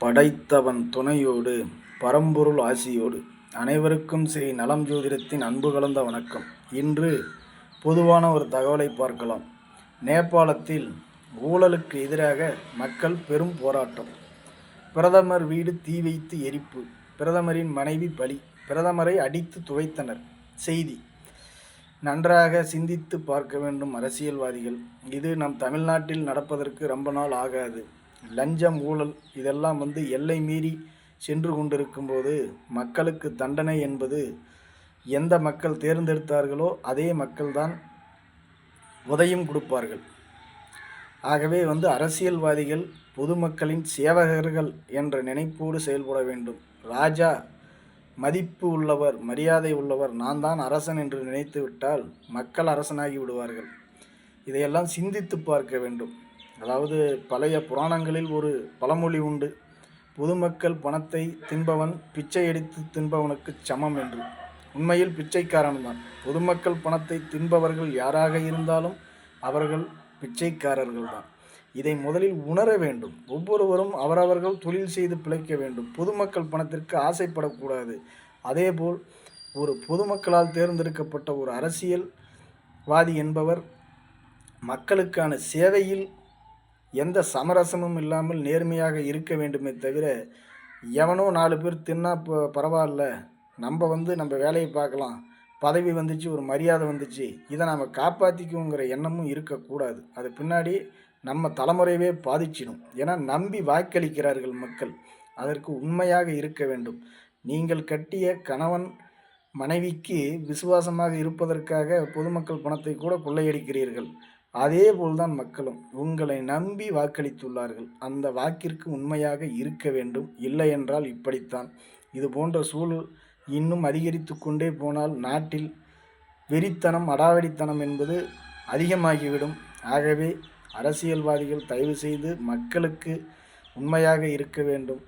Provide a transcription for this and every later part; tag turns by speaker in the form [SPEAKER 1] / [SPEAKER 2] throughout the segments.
[SPEAKER 1] படைத்தவன் துணையோடு பரம்பொருள் ஆசியோடு. அனைவருக்கும் ஸ்ரீ நலம் ஜோதிடத்தின் அன்பு கலந்த வணக்கம். இன்று பொதுவான ஒரு தகவலை பார்க்கலாம். நேபாளத்தில் ஊழலுக்கு எதிராக மக்கள் பெரும் போராட்டம். பிரதமர் வீடு தீ வைத்து எரிப்பு பிரதமரின் மனைவி பலி பிரதமரை அடித்து துவைத்தனர். செய்தி. நன்றாக சிந்தித்து பார்க்க வேண்டும் அரசியல்வாதிகள். இது நம் தமிழ்நாட்டில் நடப்பதற்கு ரொம்ப நாள் ஆகாது. லஞ்சம் ஊழல் இதெல்லாம் வந்து எல்லை மீறி சென்று கொண்டிருக்கும்போது மக்களுக்கு தண்டனை என்பது எந்த மக்கள் தேர்ந்தெடுத்தார்களோ அதே மக்கள்தான் உதயம் கொடுப்பார்கள். ஆகவே வந்து அரசியல்வாதிகள் பொதுமக்களின் சேவகர்கள் என்ற நினைப்போடு செயல்பட வேண்டும். ராஜா மதிப்பு உள்ளவர் மரியாதை உள்ளவர் நான் தான் அரசன் என்று நினைத்து விட்டால் மக்கள் அரசனாகி விடுவார்கள். இதையெல்லாம் சிந்தித்து பார்க்க வேண்டும். அதாவது பழைய புராணங்களில் ஒரு பழமொழி உண்டு. பொதுமக்கள் பணத்தை தின்பவன் பிச்சை எடுத்து தின்பவனுக்கு சமம் என்று. உண்மையில் பிச்சைக்காரன்தான். பொதுமக்கள் பணத்தை தின்பவர்கள் யாராக இருந்தாலும் அவர்கள் பிச்சைக்காரர்கள் தான் இதை முதலில் உணர வேண்டும். ஒவ்வொருவரும் அவரவர்கள் தொழில் செய்து பிழைக்க வேண்டும். பொதுமக்கள் பணத்திற்கு ஆசைப்படக்கூடாது. அதேபோல் ஒரு பொதுமக்களால் தேர்ந்தெடுக்கப்பட்ட ஒரு அரசியல்வாதி என்பவர் மக்களுக்கான சேவையில் எந்த சமரசமும் இல்லாமல் நேர்மையாக இருக்க வேண்டுமே தவிர எவனோ நாலு பேர் தின்னா இப்போ பரவாயில்ல. நம்ம வந்து நம்ம வேலையை பார்க்கலாம். பதவி வந்துச்சு ஒரு மரியாதை வந்துச்சு. இதை நாம் காப்பாற்றிக்குங்கிற எண்ணமும் இருக்கக்கூடாது. அது பின்னாடி நம்ம தலைமுறையவே பாதிச்சிடும். ஏன்னா நம்பி வாக்களிக்கிறார்கள் மக்கள். அதற்கு உண்மையாக இருக்க வேண்டும். நீங்கள் கட்டிய கணவன் மனைவிக்கு விசுவாசமாக இருப்பதற்காக பொதுமக்கள் பணத்தை கூட கொள்ளையடிக்கிறீர்கள். அதே போல்தான் மக்களும். உங்களை நம்பி வாக்களித்துள்ளார்கள். அந்த வாக்கிற்கு உண்மையாக இருக்க வேண்டும். இல்லை என்றால் இப்படித்தான். இது போன்ற சூழல் இன்னும் அதிகரித்து கொண்டே போனால் நாட்டில் வெறித்தனம் அடாவடித்தனம் என்பது அதிகமாகிவிடும். ஆகவே அரசியல்வாதிகள் தயவு செய்து மக்களுக்கு உண்மையாக இருக்க வேண்டும்.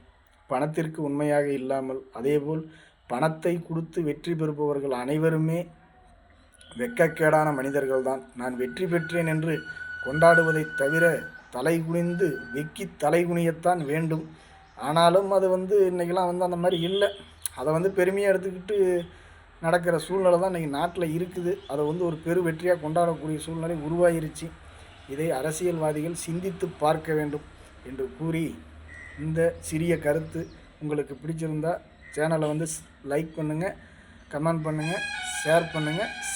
[SPEAKER 1] பணத்திற்கு உண்மையாக இல்லாமல் அதேபோல் பணத்தை கொடுத்து வெற்றி பெறுபவர்கள் அனைவருமே வெக்கக்கேடான மனிதர்கள்தான். நான் வெற்றி பெற்றேன் என்று கொண்டாடுவதை தவிர தலை குனிந்து வெக்கி தலை குனியத்தான் வேண்டும். ஆனாலும் அது வந்து இன்றைக்கெல்லாம் வந்து அந்த மாதிரி இல்லை. அதை வந்து பெருமையாக எடுத்துக்கிட்டு நடக்கிற சூழ்நிலை தான் இன்றைக்கி நாட்டில் இருக்குது. அதை வந்து ஒரு பெரு வெற்றியாக கொண்டாடக்கூடிய சூழ்நிலை உருவாகிருச்சு இதை அரசியல்வாதிகள் சிந்தித்து பார்க்க வேண்டும் என்று கூறி இந்த சிறிய கருத்து உங்களுக்கு பிடிச்சிருந்தா சேனலை வந்து லைக் பண்ணுங்கள் கமெண்ட் பண்ணுங்கள் ஷேர் பண்ணுங்கள்